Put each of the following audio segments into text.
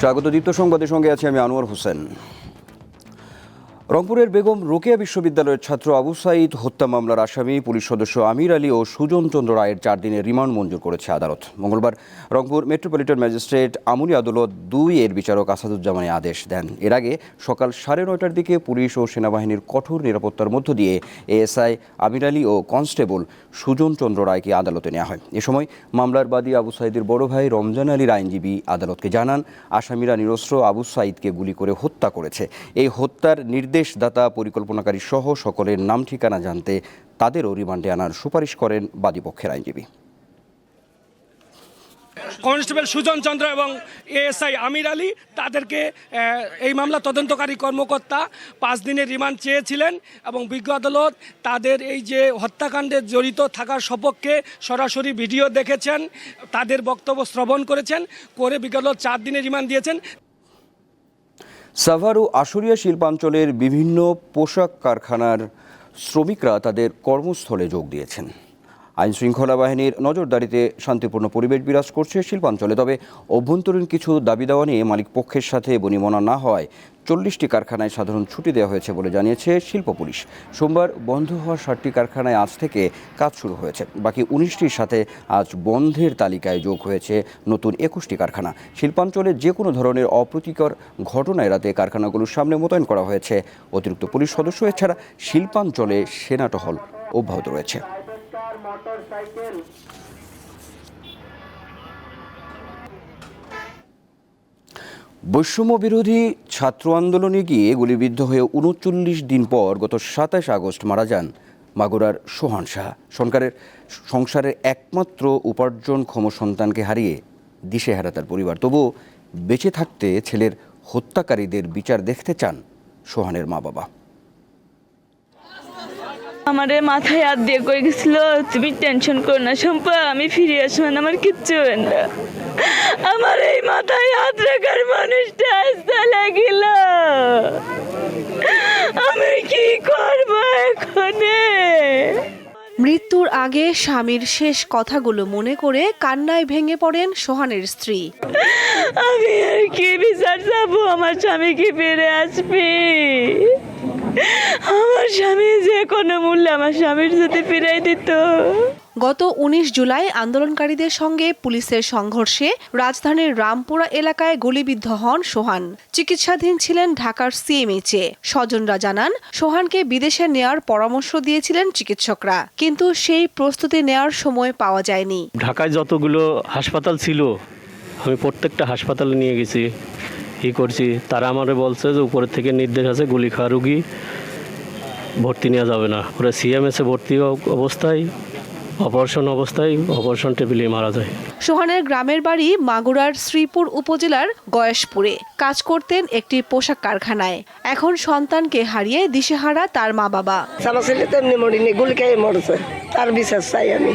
স্বাগত। দীপ্ত সংবাদের সঙ্গে আছি আমি আনোয়ার হোসেন। রংপুরের বেগম রোকেয়া বিশ্ববিদ্যালয়ের ছাত্র আবু সাইদ হত্যা মামলার আসামি পুলিশ সদস্য আমির আলী ও সুজন চন্দ্র রায়ের চার দিনের রিমান্ড মঞ্জুর করেছে আদালত। মঙ্গলবার রংপুর মেট্রোপলিটন ম্যাজিস্ট্রেট আমুলি আদালত দুই এর বিচারক আসাদুজ্জামানে আদেশ দেন। এর আগে সকাল সাড়ে নয়টার দিকে পুলিশ ও সেনাবাহিনীর কঠোর নিরাপত্তার মধ্য দিয়ে এএসআই আমির আলী ও কনস্টেবল সুজন চন্দ্র রায়কে আদালতে নেওয়া হয়। এ সময় মামলার বাদী আবু সাইদের বড় ভাই রমজান আলীর আইনজীবী আদালতকে জানান, আসামিরা নিরস্ত্র আবু সাইদকে গুলি করে হত্যা করেছে। এই হত্যার নির্দেশদাতা পরিকল্পনাকারী সহ সকলের নাম ঠিকানা জানতে তাদেরও রিমান্ডে আনার সুপারিশ করেন বাদীপক্ষের আইনজীবী। কনস্টেবল সুজন চন্দ্র এবং এএসআই আমির আলী তাদেরকে এই মামলা তদন্তকারী কর্মকর্তা পাঁচ দিনের রিমান্ড চেয়েছিলেন এবং বিজ্ঞ আদালত তাদের এই যে হত্যাকাণ্ডে জড়িত থাকার সপক্ষে সরাসরি ভিডিও দেখেছেন, তাদের বক্তব্য শ্রবণ করেছেন, করে বিজ্ঞ আদালত চার দিনের রিমান্ড দিয়েছেন। সাভার ও আশুরিয়া শিল্পাঞ্চলের বিভিন্ন পোশাক কারখানার শ্রমিকরা তাদের কর্মস্থলে যোগ দিয়েছেন। আইন শৃঙ্খলা বাহিনীর নজরদারিতে শান্তিপূর্ণ পরিবেশ বিরাজ করছে শিল্পাঞ্চলে। তবে অভ্যন্তরীণ কিছু দাবি দাওয়া নিয়ে মালিক পক্ষের সাথে বনিমনা না হওয়ায় চল্লিশটি কারখানায় সাধারণ ছুটি দেওয়া হয়েছে বলে জানিয়েছে শিল্প পুলিশ। সোমবার বন্ধ হওয়া ষাটটি কারখানায় আজ থেকে কাজ শুরু হয়েছে। বাকি উনিশটির সাথে আজ বন্ধের তালিকায় যোগ হয়েছে নতুন একুশটি কারখানা। শিল্পাঞ্চলে যে কোনো ধরনের অপ্রীতিকর ঘটনা এড়াতে কারখানাগুলোর সামনে মোতায়েন করা হয়েছে। অতিরিক্ত পুলিশ সদস্য, এছাড়া শিল্পাঞ্চলে সেনা টহল অব্যাহত রয়েছে। বৈষম্য বিরোধী ছাত্র আন্দোলনে গিয়ে গুলিবিদ্ধ হয়ে উনচল্লিশ দিন পর গত সাতাশ আগস্ট মারা যান মাগুরার সোহান শাহ। সরকারের সংসারের একমাত্র উপার্জনক্ষম সন্তানকে হারিয়ে দিশেহারা তার পরিবার। তবুও বেঁচে থাকতে ছেলের হত্যাকারীদের বিচার দেখতে চান সোহানের মা বাবা আমারে মাথায় হাত দিয়ে কয়ে গেছিল তুমি টেনশন করো না সম্পা আমি ফিরে আসব না আমার কিচ্ছু হবে না। আমার এই মাথায় হাত রাখার মানুষটা আসতে লাগিল। আমি কি করব এখনে? মৃত্যুর আগে স্বামীর শেষ কথাগুলো মনে করে কান্নায় ভেঙে পড়েন সোহানের স্ত্রী। আমি আর কি বিচার যাব আমার স্বামী কি ফিরে আসবি? আমার স্বামী যে কোনো মূল্যে আমার স্বামীর যদি ফিরাই দিত। গত ১৯ জুলাই আন্দোলনকারীদের সঙ্গে পুলিশের সংঘর্ষে রাজধানীর রামপুরা এলাকায় গুলিবিদ্ধ হন সোহান। চিকিৎসাধীন ছিলেন ঢাকার সিএমএইচে স্বজনরা জানান সোহানকে বিদেশে নেয়ার পরামর্শ দিয়েছিলেন চিকিৎসকরা কিন্তু সেই প্রস্তুতি নেয়ার সময় পাওয়া যায়নি। ঢাকায় যতগুলো হাসপাতাল ছিল আমি প্রত্যেকটা হাসপাতালে নিয়ে গেছি। ই করছি। তারা আমারে বলছে যে উপরের থেকে নির্দেশ আছে গুলি খাওয়া রুগী ভর্তি নেওয়া যাবে না। ওরা সিএমএসে ভর্তি অবস্থায় অপারেশন অবস্থায় অপারেশন টেবিলে মারা যায়। সোহানের গ্রামের বাড়ি মাগুরার শ্রীপুর উপজেলার গয়েশপুরে। কাজ করতেন একটি পোশাক কারখানায়। এখন সন্তানকে হারিয়ে দিশেহারা তার মা বাবা। আমার ছেলে তো এমনি মরিনি গুলি খেয়ে মরেছে। তার বিশ্বাস চাই আমি।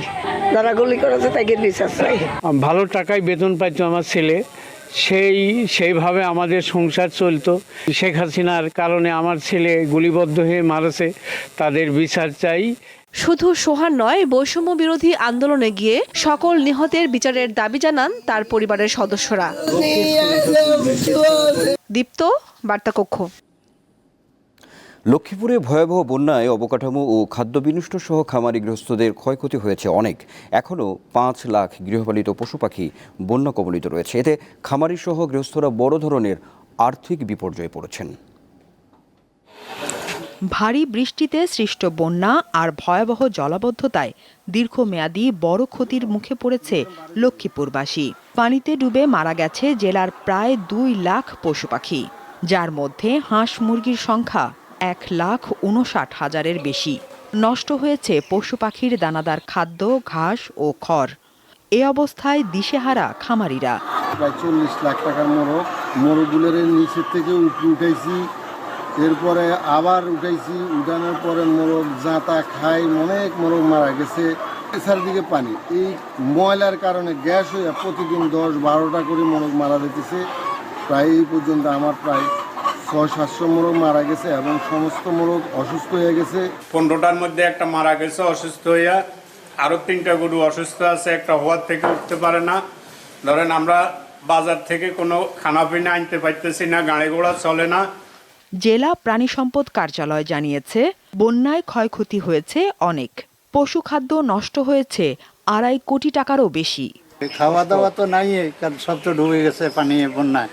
যারা গুলি করেছে তাকে বিশ্বাস চাই। ভালো টাকায় বেতন পাইতো আমার ছেলে। সেই, সেইভাবে আমাদের সংসার চলত। শেখ হাসিনার কারণে আমার ছেলে গুলিবদ্ধ হয়ে মারেছে, তাদের বিচার চাই। শুধু সোহান নয়, বৈষম্য বিরোধী আন্দোলনে গিয়ে সকল নিহতের বিচারের দাবি জানান তার পরিবারের সদস্যরা। দীপ্ত, বার্তাকক্ষ। লক্ষ্মীপুরে ভয়াবহ বন্যায় অবকাঠামো ও খাদ্য বিনষ্ট সহ খামারি গৃহস্থদের ক্ষয়ক্ষতি হয়েছে অনেক। এখনও পাঁচ লাখ গৃহপালিত পশু পাখি বন্যা কবলিত রয়েছে। এতে খামারি সহ গৃহস্থরা বড় ধরনের আর্থিক বিপর্যয়ে পড়েছেন। ভারী বৃষ্টিতে সৃষ্ট বন্যা আর ভয়াবহ জলাবদ্ধতায় দীর্ঘমেয়াদী বড় ক্ষতির মুখে পড়েছে লক্ষ্মীপুরবাসী। পানিতে ডুবে মারা গেছে জেলার প্রায় দুই লাখ পশু পাখি যার মধ্যে হাঁস মুরগির সংখ্যা এক লাখ উনষাট হাজারের বেশি। নষ্ট হয়েছে পশু পাখির দানাদার খাদ্য, ঘাস ও খড়। এ অবস্থায় দিশেহারা খামারিরা। প্রায় চল্লিশ লাখ টাকার মোরগ। মোরগগুলোর নিচের থেকে উপরে উঠাইছি এরপরে আবার উঠাইছি উঠানোর পরে মোরগ জাঁতা খাই অনেক মোরগ মারা গেছে। চারিদিকে পানি। এই ময়লার কারণে গ্যাস হয়ে প্রতিদিন দশ বারোটা করে মোরগ মারা যেতেছে প্রায় এই পর্যন্ত আমার প্রায় ছয় সাতশো মোরগ মারা গেছে এবং সমস্ত মোরগ অসুস্থ হয়ে গেছে? পনেরোটার মধ্যে একটা মারা গেছে অসুস্থ হইয়া আরও তিনটা গরু অসুস্থ আছে একটা হওয়ার থেকে উঠতে পারে না। ধরেন আমরা বাজার থেকে কোনো খানা পিনা আনতে পারতেছি না গাড়ি ঘোড়া চলে না। জেলা প্রাণী সম্পদ কার্যালয় জানিয়েছে বন্যায় ক্ষয়ক্ষতি হয়েছে অনেক পশু খাদ্য নষ্ট হয়েছে আড়াই কোটি টাকারও বেশি। খাওয়া দাওয়া তো নাই কারণ সব তো ডুবে গেছে পানি বন্যায়।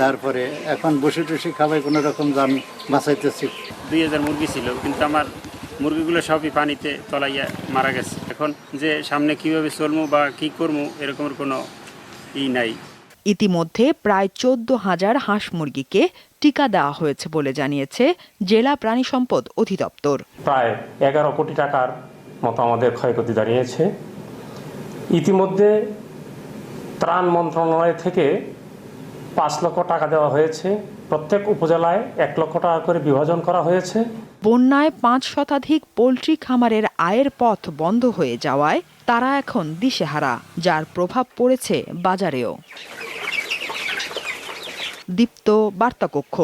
তারপরে এখন বসে টসে খাবার কোনো রকম যান বাঁচাইতেছি। দুই হাজার মুরগি ছিল কিন্তু আমার মুরগিগুলো সবই পানিতে তলাইয়া মারা গেছে। এখন যে সামনে কীভাবে চলবো বা কি করব এরকমের কোনো ই নাই। ইতিমধ্যে প্রায় চোদ্দ হাজার হাঁস মুরগিকে টিকা দেওয়া হয়েছে বলে জানিয়েছে জেলা প্রাণী সম্পদ অধিদপ্তর। প্রায় এগারো কোটি টাকার মতো আমাদের ক্ষয়ক্ষতি দাঁড়িয়েছে। ইতিমধ্যে ত্রাণ মন্ত্রণালয় থেকে পাঁচ লক্ষ টাকা দেওয়া হয়েছে। প্রত্যেক উপজেলায় এক লক্ষ টাকা করে বিভাজন করা হয়েছে। বন্যায় পাঁচ শতাধিক পোলট্রি খামারের আয়ের পথ বন্ধ হয়ে যাওয়ায় তারা এখন দিশেহারা, যার প্রভাব পড়েছে বাজারেও। দীপ্ত বার্তাকক্ষ।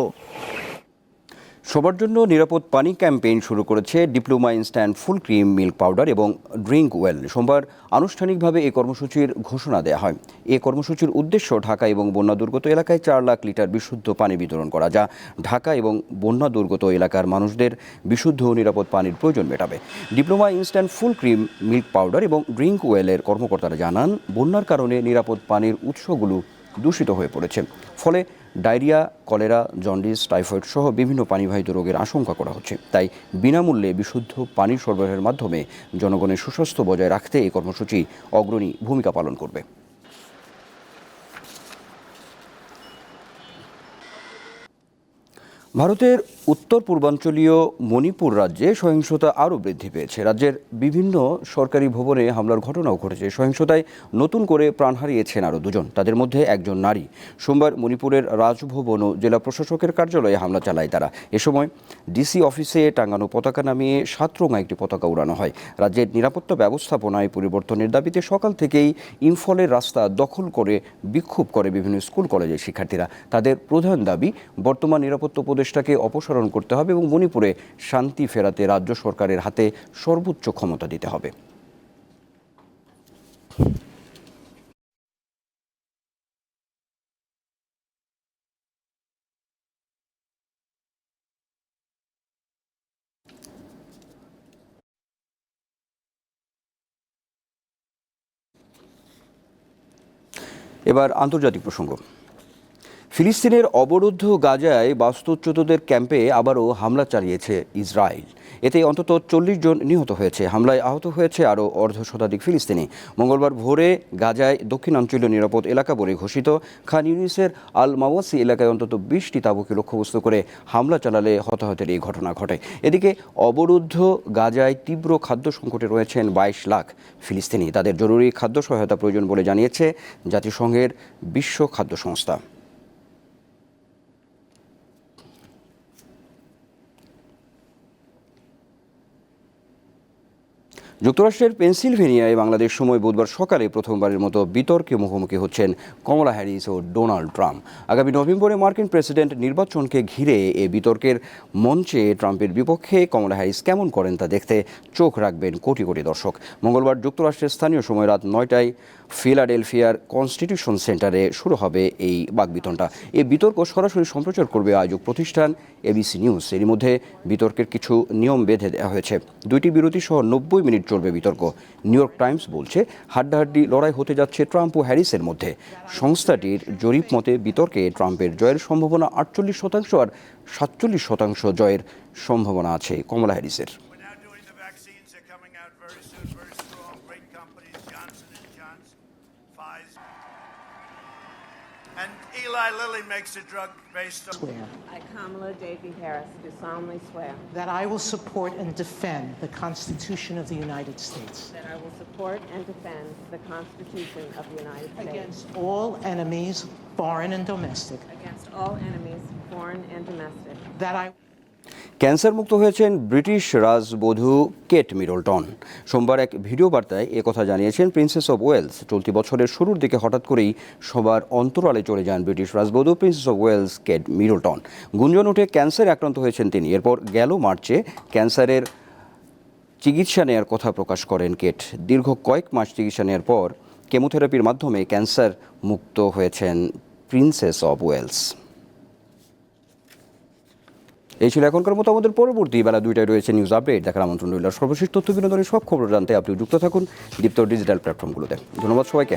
সবার জন্য নিরাপদ পানি ক্যাম্পেইন শুরু করেছে diploma instant full cream milk powder এবং ড্রিঙ্ক ওয়েল। সোমবার আনুষ্ঠানিকভাবে এই কর্মসূচির ঘোষণা দেওয়া হয়। এই কর্মসূচির উদ্দেশ্য ঢাকা এবং বন্যা দুর্গত এলাকায় চার লাখ লিটার বিশুদ্ধ পানি বিতরণ করা, যা ঢাকা এবং বন্যা দুর্গত এলাকার মানুষদের বিশুদ্ধ ও নিরাপদ পানির প্রয়োজন মেটাবে। Diploma instant full cream milk powder এবং ড্রিঙ্ক ওয়েলের কর্মকর্তারা জানান, বন্যার কারণে নিরাপদ পানির উৎসগুলো দূষিত হয়ে পড়েছে। ফলে ডায়রিয়া, কলেরা, জন্ডিস, টাইফয়েড সহ বিভিন্ন পানিবাহিত রোগের আশঙ্কা করা হচ্ছে। তাই বিনামূল্যে বিশুদ্ধ পানি সরবরাহের মাধ্যমে জনগণের সুস্বাস্থ্য বজায় রাখতে এই কর্মসূচি অগ্রণী ভূমিকা পালন করবে। ভারতের উত্তর পূর্বাঞ্চলীয় মণিপুর রাজ্যে সহিংসতা আরও বৃদ্ধি পেয়েছে। রাজ্যের বিভিন্ন সরকারি ভবনে হামলার ঘটনাও ঘটেছে। সহিংসতায় নতুন করে প্রাণ হারিয়েছেন আরও দুজন। তাদের মধ্যে একজন নারী। সোমবার মণিপুরের রাজভবন ও জেলা প্রশাসকের কার্যালয়ে হামলা চালায় তারা। এ সময় ডিসি অফিসে টাঙানো পতাকা নামিয়ে সাতরঙা একটি পতাকা উড়ানো হয়। রাজ্যের নিরাপত্তা ব্যবস্থাপনায় পরিবর্তনের দাবিতে সকাল থেকেই ইম্ফলের রাস্তা দখল করে বিক্ষোভ করে বিভিন্ন স্কুল, কলেজের শিক্ষার্থীরা। তাদের প্রধান দাবি, বর্তমান নিরাপত্তা উপদেষ্টাকে অপসারণ করতে হবে এবং মণিপুরে শান্তি ফেরাতে রাজ্য সরকারের হাতে সর্বোচ্চ ক্ষমতা দিতে হবে। এবার আন্তর্জাতিক প্রসঙ্গ। ফিলিস্তিনের অবরুদ্ধ গাজায় বাস্তুচ্যুতদের ক্যাম্পে আবারও হামলা চালিয়েছে ইসরায়েল। এতে অন্তত চল্লিশ জন নিহত হয়েছে। হামলায় আহত হয়েছে আরও অর্ধ শতাধিক ফিলিস্তিনি। মঙ্গলবার ভোরে গাজায় দক্ষিণাঞ্চলীয় নিরাপদ এলাকা বলে ঘোষিত খান ইউনিসের আল মাওয়াসি এলাকায় অন্তত বিশটি তাঁবুকে লক্ষ্যবস্তু করে হামলা চালালে হতাহতের এই ঘটনা ঘটে। এদিকে অবরুদ্ধ গাজায় তীব্র খাদ্য সংকটে রয়েছেন বাইশ লাখ ফিলিস্তিনি। তাদের জরুরি খাদ্য সহায়তা প্রয়োজন বলে জানিয়েছে জাতিসংঘের বিশ্ব খাদ্য সংস্থা। যুক্তরাষ্ট্রের পেনসিলভেনিয়ায় বাংলাদেশ সময় বুধবার সকালে প্রথমবারের মতো বিতর্কে মুখোমুখি হচ্ছেন কমলা হ্যারিস ও ডোনাল্ড ট্রাম্প। আগামী নভেম্বরে মার্কিন প্রেসিডেন্ট নির্বাচনকে ঘিরে এ বিতর্কের মঞ্চে ট্রাম্পের বিপক্ষে কমলা হ্যারিস কেমন করেন তা দেখতে চোখ রাখবেন কোটি কোটি দর্শক। মঙ্গলবার যুক্তরাষ্ট্রের স্থানীয় সময় রাত নয়টায় ফিলাডেলফিয়ার কনস্টিটিউশন সেন্টারে শুরু হবে এই বাগবিতণ্ডা এ বিতর্ক সরাসরি সম্প্রচার করবে আয়োজক প্রতিষ্ঠান এবিসি নিউজ। এর মধ্যে বিতর্কের কিছু নিয়ম বেঁধে দেওয়া হয়েছে। দুইটি বিরতি সহ নব্বই মিনিট চলবে বিতর্ক। নিউ ইয়র্ক টাইমস বলছে, হাড্ডাহাড্ডি লড়াই হতে যাচ্ছে ট্রাম্প ও হ্যারিসের মধ্যে। সংস্থাটির জরিপ মতে, বিতর্কে ট্রাম্পের জয়ের সম্ভাবনা আটচল্লিশ শতাংশ আর সাতচল্লিশ শতাংশ জয়ের সম্ভাবনা আছে কমলা হ্যারিসের। Eli Lilly makes a drug based on. I, Kamala Davy Harris, do solemnly swear That I will support and defend the Constitution of the United States that I will support and defend the Constitution of the United States against all enemies, foreign and domestic. against all enemies, foreign and domestic. That I cancer মুক্ত হয়েছেন British রাজবধূ Kate Middleton. সোমবার এক video বার্তায় একথা জানিয়েছেন princess of Wales. চলতি বছরের শুরুর দিকে হঠাৎ করেই সবার অন্তরালে চলে যান British রাজবধূ princess of Wales Kate Middleton. গুঞ্জন উঠে ক্যান্সারে আক্রান্ত হয়েছেন তিনি। এরপর গেল মার্চে ক্যান্সারের চিকিৎসা নেয়ার কথা প্রকাশ করেন কেট। দীর্ঘ কয়েক মাস চিকিৎসা নেওয়ার পর কেমোথেরাপির মাধ্যমে ক্যান্সার মুক্ত হয়েছেন প্রিন্সেস অব ওয়েলস। এই ছিল এখনকার মতো আমাদের পরবর্তী বেলা দুইটায় রয়েছে নিউজ আপডেট দেখার আমন্ত্রণ রইল সর্বশেষ তথ্য বিনোদনের সব খবর জানতে আপনি যুক্ত থাকুন দীপ্ত ডিজিটাল প্ল্যাটফর্মগুলোতে ধন্যবাদ সবাইকে।